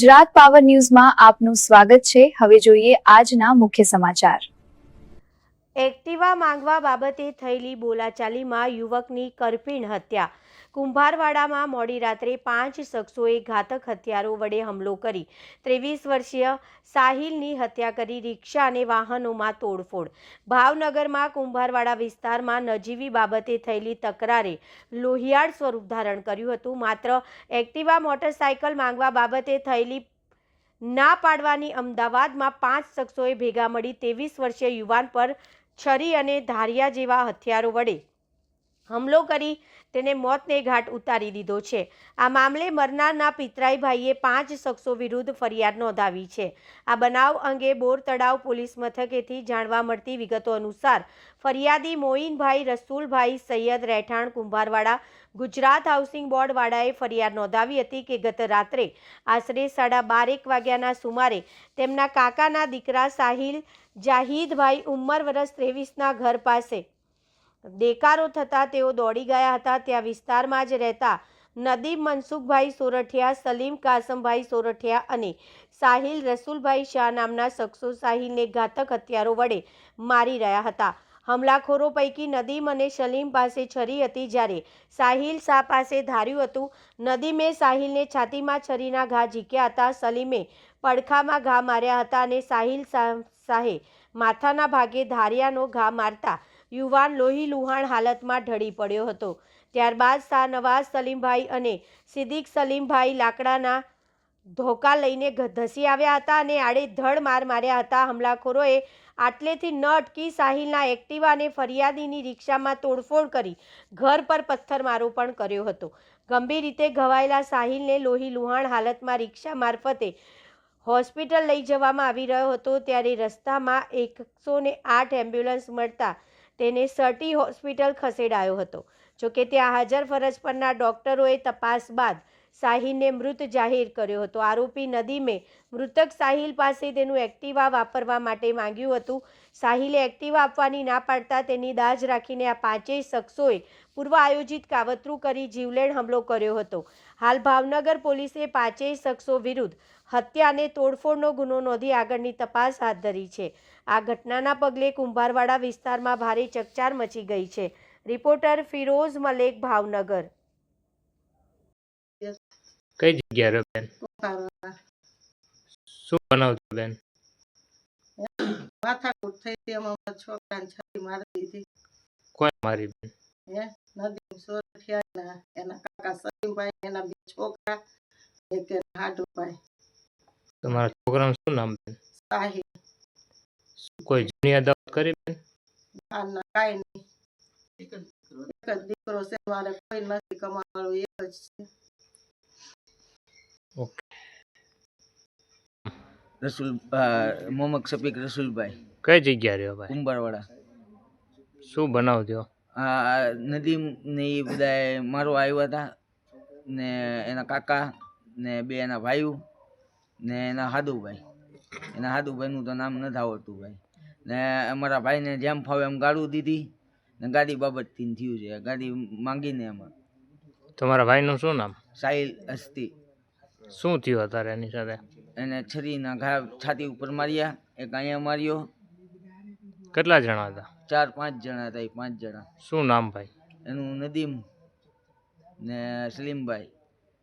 Gujarat power ન્યૂઝમાં આપનું સ્વાગત છે. હવે જોઈએ આજના મુખ્ય સમાચાર. એક્ટિવા માંગવા બાબતે થયેલી બોલાચાલીમાં યુવકની કરપીણ હત્યા. કુંભારવાડામાં મોડી રાત્રે પાંચ શખ્સોએ ઘાતક હથિયારો વડે હુમલો કરી ત્રેવીસ વર્ષીય સાહિલની હત્યા કરી રિક્ષા અને વાહનોમાં તોડફોડ. ભાવનગરમાં કુંભારવાડા વિસ્તારમાં નજીવી બાબતે થયેલી તકરારે લોહિયાળ સ્વરૂપ ધારણ કર્યું હતું. માત્ર એક્ટિવા મોટરસાયકલ માંગવા બાબતે થયેલી ના પાડવાની અમદાવાદમાં પાંચ શખ્સોએ ભેગા મળી ત્રેવીસ વર્ષીય યુવાન પર છરી અને ધારિયા જેવા હથિયારો વડે હુમલો કરી તેને મોતને ઘાટ ઉતારી દીધો છે. આ મામલે મરનારના પિતરાઈભાઈએ પાંચ શખ્સો વિરુદ્ધ ફરિયાદ નોંધાવી છે. આ બનાવ અંગે બોર તળાવ પોલીસ મથકેથી જાણવા મળતી વિગતો અનુસાર ફરિયાદી મોઈનભાઈ રસુલભાઈ સૈયદ રહેઠાણ કુંભારવાડા ગુજરાત હાઉસિંગ બોર્ડ વાળાએ ફરિયાદ નોંધાવી હતી કે ગત રાત્રે આશરે સાડા બારેક વાગ્યાના સુમારે તેમના કાકાના દીકરા સાહિલ જાહિદભાઈ ઉંમર વર્ષ ત્રેવીસના ઘર પાસે દેકારો થતાં તેઓ દોડી ગયા હતા. ત્યાં વિસ્તારમાં જ રહેતા નદીમ મનસુખભાઈ સોરઠિયા, સલીમ કાસમભાઈ સોરઠિયા અને સાહિલ રસુલભાઈ શાહ નામના શખ્સો સાહિલને ઘાતક હથિયારો વડે મારી રહ્યા હતા. હમલાખોરો પૈકી નદીમ અને સલીમ પાસે છરી હતી જ્યારે સાહિલ શાહ પાસે ધાર્યું હતું. નદીમે સાહિલને છાતીમાં છરીના ઘા ઝીક્યા હતા. સલીમે પડખામાં ઘા માર્યા હતા અને સાહિલ શાહ- માથાના ભાગે ધારિયાનો ઘા મારતા યુવાન લોહી લુહાણ હાલતમાં ઢળી પડ્યો હતો. ત્યારબાદ શાહનવાઝ સલીમભાઈ અને સિદ્દીક સલીમભાઈ લાકડાના ધોકા લઈને ધસી આવ્યા હતા અને આડેધડ માર માર્યા હતા. હમલાખોરોએ આટલેથી ન અટકી સાહિલના એક્ટિવા અને ફરિયાદીની રિક્ષામાં તોડફોડ કરી ઘર પર પથ્થરમારો પણ કર્યો હતો. ગંભીર રીતે ઘવાયેલા સાહિલને લોહી લુહાણ હાલતમાં રિક્ષા મારફતે હોસ્પિટલ લઈ જવામાં આવી રહ્યો હતો. ત્યારે રસ્તામાં એકસો ને આઠ એમ્બ્યુલન્સ મળતા તેને સર્ટી હોસ્પિટલ ખસેડાયો હતો. જોકે ત્યાં હાજર ફરજ પરના ડોક્ટરોએ તપાસ બાદ સાહિલને મૃત જાહેર કર્યો હતો. આરોપી નદીમે મૃતક સાહિલ પાસે તેનું એક્ટિવા વાપરવા માટે માંગ્યું હતું. સાહિલે એક્ટિવા આપવાની ના પાડતા તેની દાજ રાખીને આ પાંચેય શખ્સોએ પૂર્વ આયોજિત કાવતરું કરી જીવલેણ હુમલો કર્યો હતો. હાલ ભાવનગર પોલીસે પાંચેય શખ્સો વિરુદ્ધ હત્યા અને તોડફોડનો ગુનો નોંધી આગળની તપાસ હાથ ધરી છે. આ ઘટનાના પગલે કુંભારવાડા વિસ્તારમાં ભારે ચકચાર મચી ગઈ છે. રિપોર્ટર ફિરોઝ મલેક, ભાવનગર. કઈ જગ્યા બેન? શું બનાવતો બેન? માથાકૂટ થઈ હતી એમાં મારા છોકરાને છરી મારી દીધી. કોણ મારી બેન? હે? નદીમ સોરઠિયા એના કાકા સલીમભાઈ એના બે છોકરા એક એના હાડુભાઈ. તમારા છોકરાનું શું નામ બેન? સાહિલ શું કોઈ જૂની અદાવત કરી બેન? ના કાંઈ નહીં. એક જ દીકરો છે મારે કોઈ નથી કમાવાનું એક જ છે. રસુલ મોહમ્મદ શફીક રસુલભાઈ. કઈ જગ્યા રહ્યો ભાઈ? કુંભારવાડા. શું બનાવજો આ નદીમ ને એ બધા મારો આવ્યા હતા ને એના કાકા ને બે એના ભાઈઓ ને એના હાદુભાઈ. એના હાદુભાઈનું તો નામ નથી આવડતું ભાઈ. ને અમારા ભાઈને જેમ ફાવે એમ ગાડું દીધી ને ગાડી બાબતથી થયું છે. ગાડી માંગીને એમાં. તમારા ભાઈનું શું નામ? સાહિલ અસ્તી શું થયું અત્યારે એની સાથે? એને છરીના ઘા છાતી ઉપર માર્યા એક અહીંયા માર્યો. કેટલા જણા હતા? ચાર પાંચ જણા હતા એ પાંચ જણા. શું નામ ભાઈ? એનું નદીમ ને સલીમભાઈ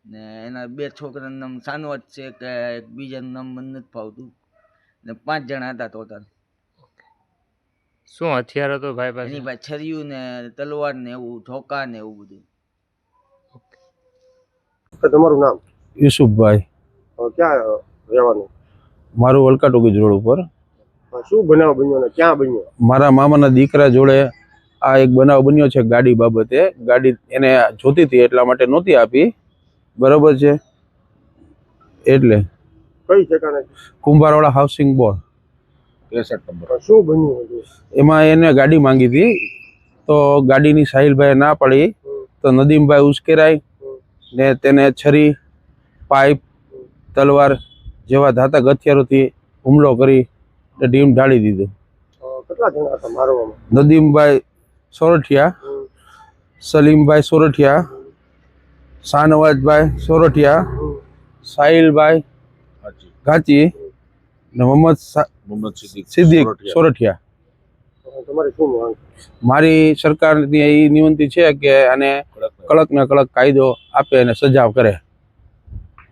ને એના બે છોકરાનું નામ સાનવત છે કે એક બીજાનું નામ મને નથી ફાવતું ને પાંચ જણા હતા ટોટલ શું હથિયાર હતો ભાઈ એની પાસે પાસે છર્યું ને તલવાર ને એવું ઠોકા ને એવું બધું. તમારું નામ? યુસુફભાઈ. ક્યાં રહેવાનું? મારું વલકા ટોકીજ રોડ ઉપર. શું બનાવ બન્યો ને ક્યાં બન્યો? મારા મામાના દીકરા જોડે આ એક બનાવ બન્યો છે ગાડી બાબતે. ગાડી એને જોતી હતી એટલા માટે નહોતી આપી. બરોબર છે? એટલે કઈ ઠેકાણે? કુંભારવાળા હાઉસિંગ બોર્ડ શું બન્યું એમાં એને ગાડી માંગી હતી. તો ગાડીની સાહિલભાઈ ના પડી. તો નદીમભાઈ ઉશ્કેરાય ને તેને છરી પાઇપ તલવાર જેવા ધાતક હથિયારોથી હુમલો કરી ડીમ ઢાળી દીધો. કેટલા જણા હતા મારવામાં? નદીમભાઈ સોરઠિયા સલીમભાઈ સોરઠિયા શાહનવાજભાઈ સોરઠિયા સાહિલભાઈ ઘાચી ને મોહમ્મદ સિદ્દીક સોરઠિયા. સોરઠિયા. અ, તમારી શું માંગ મારી સરકારની એ નિવંતી છે કે આને કડક કડક ને કડક કાયદો આપે અને સજા કરે.